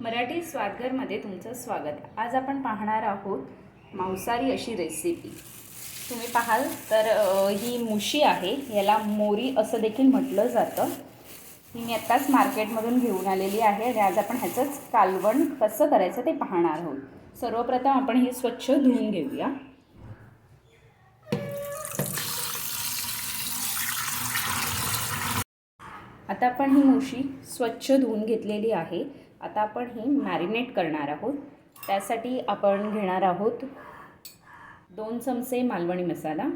मराठी स्वादघरमध्ये तुमचं स्वागत. आज आपण पाहणार आहोत मांसाहारी अशी रेसिपी तुम्ही पाहाल तर ही मुशी आहे. याला मोरी असं देखील म्हटलं जातं. ही मी आत्ताच मार्केटमधून घेऊन आलेली आहे आणि आज आपण ह्याचंच कालवण कसं करायचं ते पाहणार आहोत. सर्वप्रथम आपण ही स्वच्छ धुवून घेऊया. आता आपण ही मुशी स्वच्छ धुवून घेतलेली आहे. आता आपण ही मॅरिनेट करणार आहोत. त्यासाठी आपण घेणार आहोत दोन चमचे मालवणी मसाला.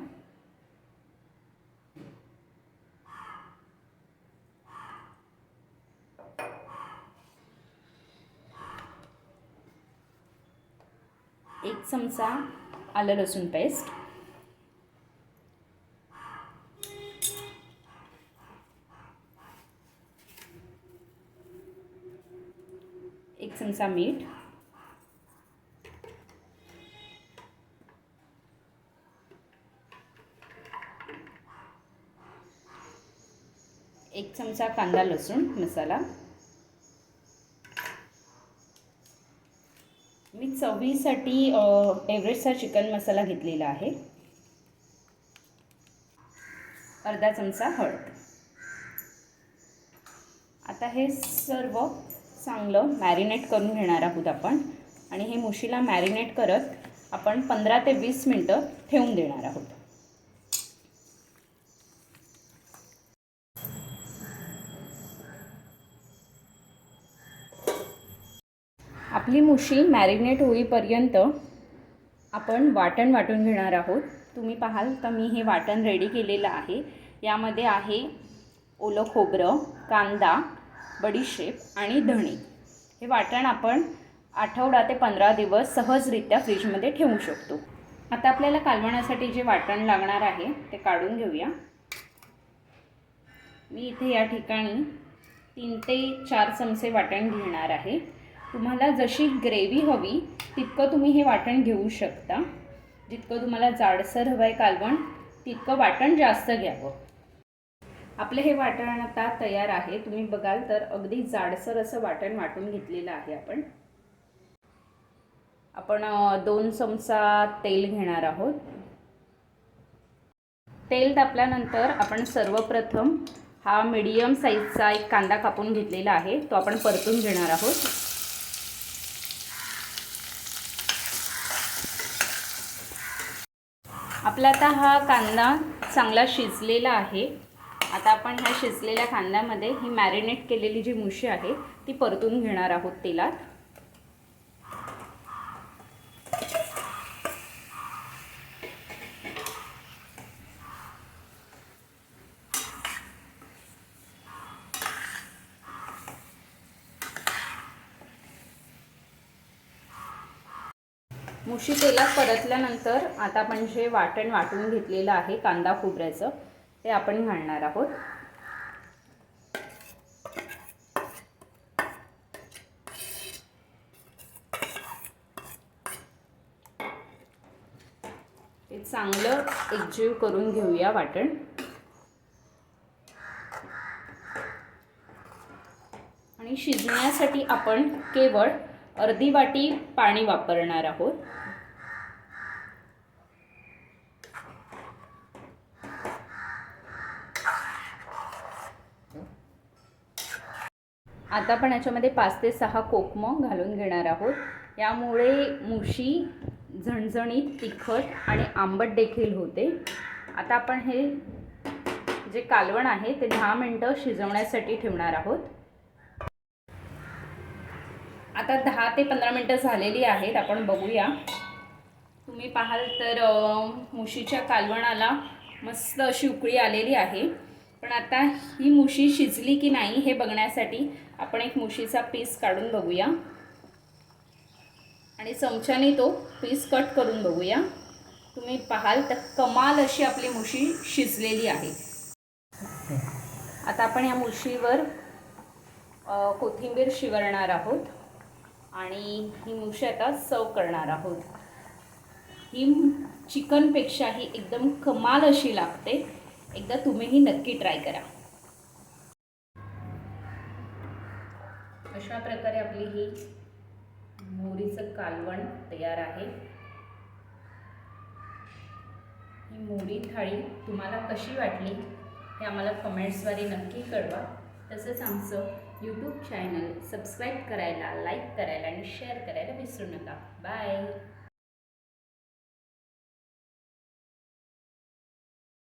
एक चमचा आलं लसूण पेस्ट. एक चमचा मीठ. एक चमचा कांदा लसूण मसाला. मी चवीसाठी अ, एव्हरेस्टचा चिकन मसाला घेतलेला आहे. अर्धा चमचा हळद. आता हे सर्व चांगलं मॅरिनेट करून घेणार आहोत आपण. आणि हे मुशीला मॅरिनेट करत आपण पंधरा ते वीस मिनटं ठेवून देणार आहोत. आपली मुशी मॅरिनेट होईपर्यंत आपण वाटण वाटून घेणार आहोत. तुम्ही पाहाल तर मी हे वाटण रेडी केलेलं आहे. यामध्ये आहे ओलं खोबरं कांदा बडीशेप आणि धणे. हे वाटण आपण आठवडा ते पंधरा दिवस सहजरित्या फ्रीजमध्ये ठेवू शकतो. आता आपल्याला कालवण्यासाठी जे वाटण लागणार आहे ते काढून घेऊया. मी इथे या ठिकाणी तीन ते चार चमचे वाटण घेणार आहे. तुम्हाला जशी ग्रेव्ही हवी तितकं तुम्ही हे वाटण घेऊ शकता. जितकं तुम्हाला जाडसर हवं आहे कालवण तितकं वाटण जास्त घ्यावं. आपलं हे वाटण आता तयार आहे. तुम्ही बघाल तर अगदी जाडसर असं वाटण वाटून घेतलेलं आहे आपण. आपण दोन चमचा तेल घेणार आहोत. तेल तापल्यानंतर आपण सर्वप्रथम हा मीडियम साईजचा एक कांदा कापून घेतलेला आहे. तो आपण परतून घेणार आहोत. आपला आता हा कांदा चांगला शिजलेला आहे. आता आपण ह्या शिजलेल्या कांद्यामध्ये ही मॅरिनेट केलेली जी मुशी आहे ती परतून घेणार आहोत तेलात. मुशी तेलात परतल्यानंतर आता आपण जे वाटण वाटून घेतलेलं आहे कांदा खोबऱ्याचं ते आपण घालणार आहोत. ते चांगलं एकजीव करून घेऊया वाटण. आणि शिजण्यासाठी आपण केवळ अर्धी वाटी पाणी वापरणार आहोत. आता आपण याच्यामध्ये पाच ते सहा कोकमं घालून घेणार आहोत. यामुळे मुशी झणझणीत तिखट आणि आंबट देखील होते. आता आपण हे जे कालवण आहे ते दहा मिनटं शिजवण्यासाठी ठेवणार आहोत. आता दहा ते पंधरा मिनटं झालेली आहेत आपण बघूया. तुम्ही पाहाल तर मुशीच्या कालवणाला मस्त अशी उकळी आलेली आहे. पण आता ही मुशी शिजली की नाही हे बघण्यासाठी आपण एक मुशीचा पीस काढून बघूया. आणि चमच्याने तो पीस कट करून बघूया. तुम्ही पाहाल तर कमाल अशी आपली मुशी शिजलेली आहे. आता आपण या मुशीवर कोथिंबीर शिवरणार आहोत. आणि ही मुशी आता सर्व करणार आहोत. ही चिकनपेक्षाही एकदम कमाल अशी लागते. एकदा तुम्हीही नक्की ट्राय करा. अशा प्रकारे आपली ही मोहरीचं कालवण तयार आहे. ही मोहरी थाळी तुम्हाला कशी वाटली हे आम्हाला कमेंट्सद्वारे नक्की कळवा. तसंच आमचं यूट्यूब चॅनल सबस्क्राईब करायला लाईक करायला आणि शेअर करायला विसरू नका. बाय